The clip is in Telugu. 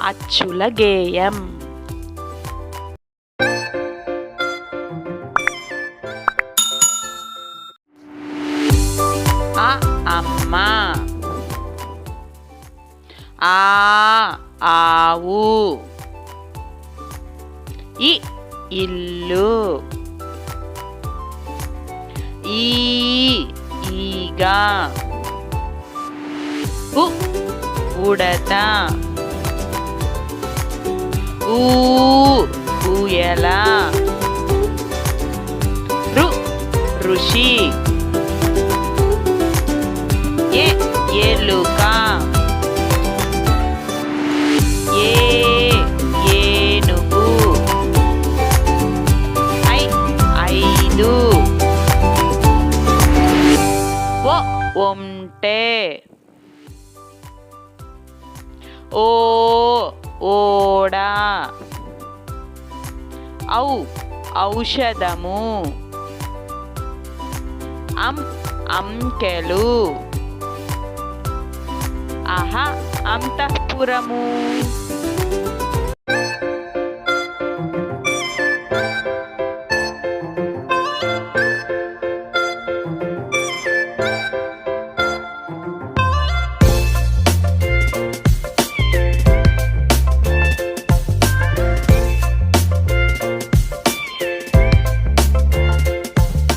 అచ్చుల గేయం ఆ అమ్మ. ఆ ఆవు. ఇ ఇల్లు. ఈ ఈగ. ఉ ఉడత. నెల రు ఋషి. ఏ ఎలుక ఏ ఏనుగు ఐ ఐదు. ఓ ఒంటే. ఓ ఓడ. ఔ ఔషధము. అం అంకెలు. అహ అంతఃపురము.